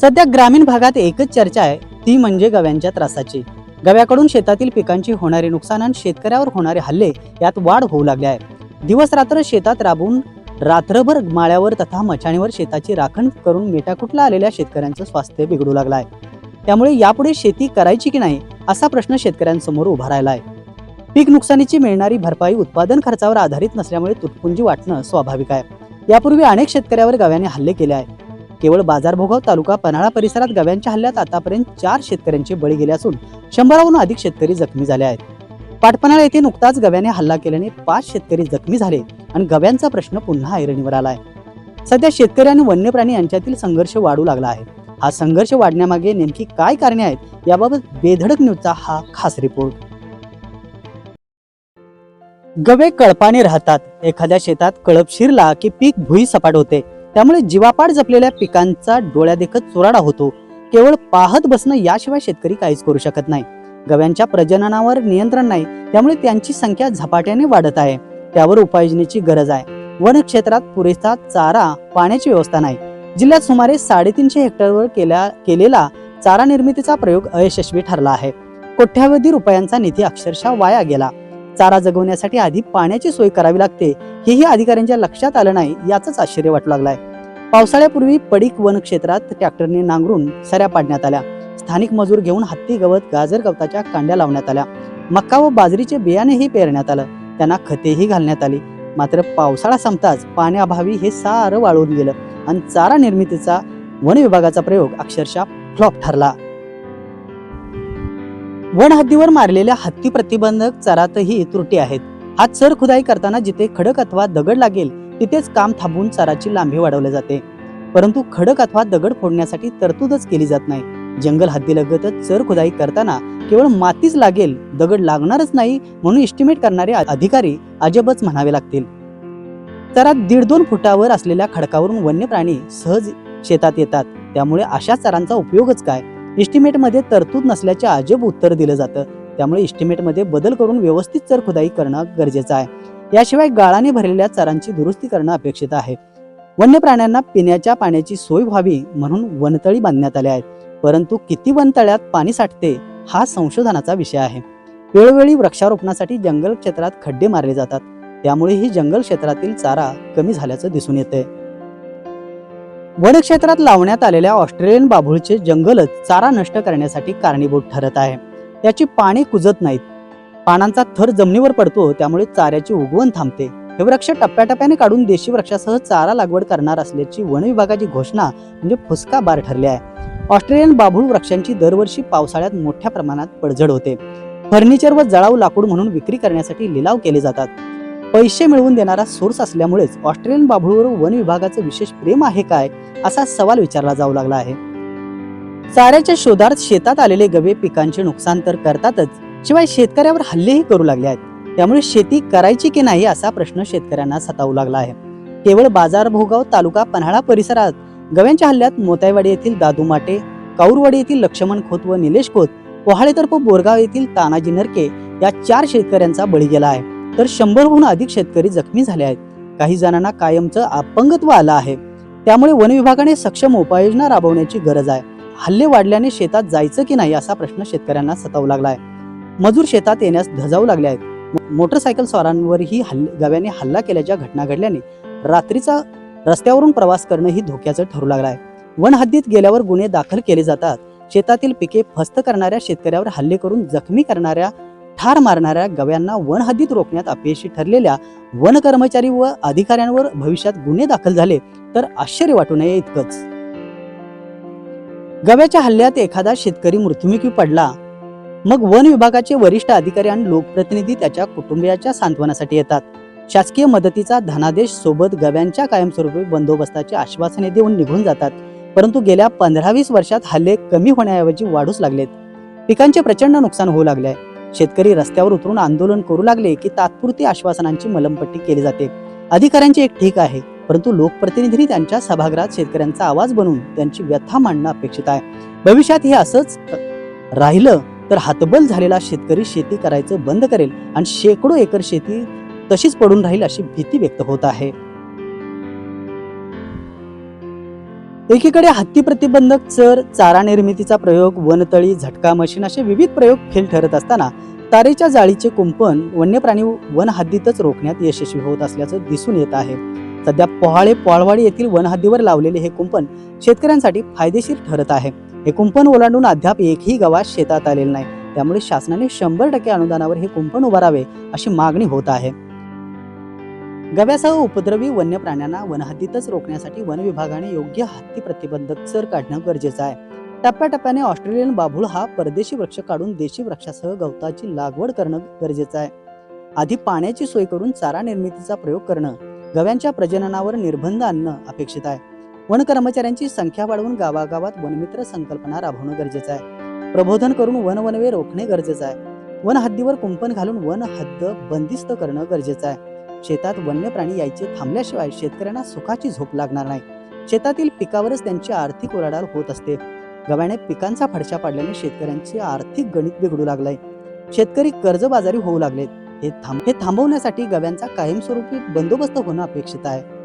सध्या ग्रामीण भागात एकच चर्चा आहे ती म्हणजे गव्यांच्या त्रासाची. गव्याकडून शेतातील पिकांची होणारे नुकसान आणि शेतकऱ्यावर होणारे हल्ले यात वाढ होऊ लागले आहे. दिवस रात्र शेतात राबून रात्रभर माळ्यावर तथा मचाणीवर शेताची राखण करून मेटाकुटला आलेल्या शेतकऱ्यांचं स्वास्थ्य बिघडू लागलं आहे. त्यामुळे यापुढे शेती करायची की नाही असा प्रश्न शेतकऱ्यांसमोर उभा राहिला आहे. पीक नुकसानीची मिळणारी भरपाई उत्पादन खर्चावर आधारित नसल्यामुळे तुटपुंजी वाटणं स्वाभाविक आहे. यापूर्वी अनेक शेतकऱ्यावर गव्याने हल्ले केले आहे केवळ बाजारभोगाव तालुका पन्हाळा परिसरात गव्यांच्या हल्ल्यात आतापर्यंत चार शेतकऱ्यांचे बळी गेले असून शंभराहून अधिक शेतकरी जखमी झाले आहेत. पाटपणाळा येथे नुकताच गव्याने हल्ला केल्याने पाच शेतकरी जखमी झाले आणि गव्यांचा प्रश्न पुन्हा ऐरणीवर आला आहे सध्या शेतकरी आणि वन्य प्राणी यांच्यातील संघर्ष वाढू लागला आहे. हा संघर्ष वाढण्यामागे नेमकी काय कारणे आहेत याबाबत बेधडक न्यूजचा हा खास रिपोर्ट. गवे कळपाने राहतात. एखाद्या शेतात कळप शिरला की पीक भुई सपाट होते. त्यामुळे जीवापाड जपलेल्या पिकांचा डोळ्यादेखत चुराडा होतो. केवळ पाहत बसणं याशिवाय शेतकरी काहीच करू शकत नाही. गव्यांच्या प्रजननावर नियंत्रण नाही त्यामुळे त्यांची संख्या झपाट्याने वाढत आहे. त्यावर उपाययोजनेची गरज आहे. वन क्षेत्रात पुरेसा चारा पाण्याची व्यवस्था नाही. जिल्ह्यात सुमारे साडेतीनशे हेक्टरवर केल्या केलेला चारा निर्मितीचा प्रयोग अयशस्वी ठरला आहे. कोट्यावधी रुपयांचा निधी अक्षरशः वाया गेला. चारा जगवण्यासाठी आधी पाण्याची सोय करावी लागते. हेही अधिकाऱ्यांच्या लक्षात आलं नाही याचंच आश्चर्य वाटू लागलाय. पावसाळ्यापूर्वी पडीक वन क्षेत्रात ट्रॅक्टरने नांगरून सऱ्या पाडण्यात आल्या. स्थानिक मजूर घेऊन हत्ती गवत गाजर गवताच्या कांड्या लावण्यात आल्या. मक्का व बाजरीचे बियाणेही पेरण्यात आलं. त्यांना खतेही घालण्यात आली. मात्र पावसाळा संपताच पाण्याअभावी हे सारं वाळून गेलं आणि चारा निर्मितीचा वन विभागाचा प्रयोग अक्षरशः फ्लॉप ठरला. वन हद्दीवर मारलेल्या हत्ती प्रतिबंधक चरातही त्रुटी आहेत. हा चर खुदाई करताना जिथे खडक अथवा दगड लागेल तिथेच काम थांबवून चराची लांबी वाढवली जाते. परंतु खडक अथवा दगड फोडण्यासाठी तरतूदच केली जात नाही. जंगल हद्दीलगतच चर खुदाई करताना केवळ मातीच लागेल दगड लागणारच नाही म्हणून एस्टिमेट करणारे अधिकारी अजबच म्हणावे लागतील. चरात दीड दोन फुटावर असलेल्या खडकावरून वन्य प्राणी सहज शेतात येतात. त्यामुळे अशा चरांचा उपयोगच काय? एस्टिमेटमध्ये तरतूद नसल्याचे अजब उत्तर दिलं जातं. त्यामुळे इस्टिमेटमध्ये बदल करून व्यवस्थित चर खुदाई करणं गरजेचं आहे. याशिवाय गाळाने भरलेल्या चरांची दुरुस्ती करणं अपेक्षित आहे. वन्य प्राण्यांना पिण्याच्या पाण्याची सोय व्हावी म्हणून वनतळी बांधण्यात आल्या आहेत. परंतु किती वनतळ्यात पाणी साठते हा संशोधनाचा विषय आहे. वेळोवेळी वृक्षारोपणासाठी जंगल क्षेत्रात खड्डे मारले जातात. त्यामुळे ही जंगल क्षेत्रातील चारा कमी झाल्याचं दिसून येते वनक्षेत्रात लावण्यात आलेल्या ऑस्ट्रेलियन बाभूळचे जंगलच चारा नष्ट करण्यासाठी कारणीभूत ठरत आहे. याची पाने कुजत नाहीत. पानांचा थर जमिनीवर पडतो त्यामुळे चाऱ्याची उगवण थांबते. हे वृक्ष टप्प्याटप्प्याने काढून देशी वृक्षासह चारा लागवड करणार असल्याची वन विभागाची घोषणा म्हणजे फुसका बार ठरली आहे. ऑस्ट्रेलियन बाभूळ वृक्षांची दरवर्षी पावसाळ्यात मोठ्या प्रमाणात पडझड होते. फर्निचर व जळाऊ लाकूड म्हणून विक्री करण्यासाठी लिलाव केले जातात. पैसे मिळवून देणारा सोर्स असल्यामुळेच ऑस्ट्रेलियन बाभूळवर वन विभागाचं विशेष प्रेम आहे काय असा सवाल विचारला जाऊ लागला आहे. चाऱ्याच्या शोधार्थ शेतात आलेले गवे पिकांचे नुकसान तर करतातच शिवाय शेतकऱ्यावर हल्लेही करू लागले आहेत. त्यामुळे शेती करायची की नाही असा प्रश्न शेतकऱ्यांना सतावू लागला आहे. केवळ बाजार भोगाव तालुका पन्हाळा परिसरात गव्यांच्या हल्ल्यात मोतायवाडी येथील दादू माटे काऊरवाडी येथील लक्ष्मण खोत व निलेश खोत पोहाळेतर्फ बोरगाव येथील तानाजी नरके या चार शेतकऱ्यांचा बळी गेला आहे. तर शंभरहून अधिक शेतकरी जखमी झाले आहेत. काही जणांना कायमचं अपंगत्व आलं आहे. त्यामुळे वन विभागाने सक्षम उपाययोजना राबवण्याची गरज आहे. हल्ले वाढल्याने शेतात जायचं की नाही असा प्रश्न शेतकऱ्यांना सतावू लागला आहे मजूर शेतात येण्यास धजावू लागले आहेत. मोटरसायकल स्वारांवरही हल्ले गव्याने हल्ला केल्याच्या घटना घडल्याने रात्रीचा रस्त्यावरून प्रवास करणं ही धोक्याचं ठरू लागलं आहे वन हद्दीत गेल्यावर गुन्हे दाखल केले जातात. शेतातील पिके फस्त करणाऱ्या शेतकऱ्यावर हल्ले करून जखमी करणाऱ्या ठार मारणाऱ्या गव्यांना वन हद्दीत रोखण्यात अपयशी ठरलेल्या वन कर्मचारी व अधिकाऱ्यांवर भविष्यात गुन्हे दाखल झाले तर आश्चर्य वाटू नये इतकंच. गव्याच्या हल्ल्यात एखादा शेतकरी मृत्युमुखी पडला. मग वन विभागाचे वरिष्ठ अधिकारी आणि लोकप्रतिनिधी त्याच्या कुटुंबियाच्या सांत्वनासाठी येतात. शासकीय मदतीचा धनादेश सोबत गव्यांच्या कायमस्वरूपी बंदोबस्ताचे आश्वासने देऊन निघून जातात. परंतु गेल्या पंधरा वीस वर्षात हल्ले कमी होण्याऐवजी वाढूच लागलेत. पिकांचे प्रचंड नुकसान होऊ लागले आहे शेतकरी रस्त्यावर उतरून आंदोलन करू लागले की तात्पुरती आश्वासनांची मलमपट्टी केली जाते. अधिकाऱ्यांचे एक ठीक आहे. परंतु लोकप्रतिनिधींनी त्यांच्या सभागृहात शेतकऱ्यांचा आवाज बनवून त्यांची व्यथा मांडणं अपेक्षित आहे. भविष्यात हे असंच राहिलं तर हातबल झालेला शेतकरी शेती करायचं बंद करेल आणि शेकडो एकर शेती तशीच पडून राहील अशी भीती व्यक्त होत आहे. एकीकडे हत्ती प्रतिबंधक चर चारा निर्मितीचा प्रयोग वनतळी झटका मशीन असे विविध प्रयोग फेल ठरत असताना तारेच्या जाळीचे कुंपण वन्य प्राणी वन हद्दीतच रोखण्यात यशस्वी होत असल्याचं दिसून येत आहे. सध्या पोहाळे पोळवाडी येथील वनहद्दीवर लावलेले हे कुंपण शेतकऱ्यांसाठी फायदेशीर ठरत आहे. हे कुंपण ओलांडून अद्याप एकही गावात शेतात आलेलं नाही. त्यामुळे शासनाने शंभर टक्के अनुदानावर हे कुंपण उभारावे अशी मागणी होत आहे. गव्यासह उपद्रवी वन्य प्राण्यांना वनहद्दीतच रोखण्यासाठी वन विभागाने योग्य हत्ती प्रतिबंधक सर काढणं गरजेचं आहे. टप्प्याटप्प्याने ऑस्ट्रेलियन बाभूळ हा परदेशी वृक्ष काढून देशी वृक्षासह गवताची लागवड करणं गरजेचं आहे. आधी पाण्याची सोय करून चारा निर्मितीचा प्रयोग करणं गव्यांच्या प्रजननावर निर्बंध आणणं अपेक्षित आहे. वन कर्मचाऱ्यांची संख्या वाढवून गावागावात वनमित्र संकल्पना राबवणं गरजेचं आहे. प्रबोधन करून वनवनवे रोखणे गरजेचं आहे. वन हद्दीवर कुंपण घालून वन हद्द बंदिस्त करणं गरजेचं आहे. शेतात वन्य प्राणी यायचे थांबल्याशिवाय शेतकऱ्यांना सुखाची झोप लागणार नाही. शेतातील पिकावरच त्यांची आर्थिक उलाढाल होत असते. गव्याने पिकांचा फडशा पाडल्याने शेतकऱ्यांचे आर्थिक गणित बिघडू लागलंय. शेतकरी कर्जबाजारी होऊ लागलेत. हे थांब हे थांबवण्यासाठी गव्यांचा कायमस्वरूपी बंदोबस्त होणं अपेक्षित आहे.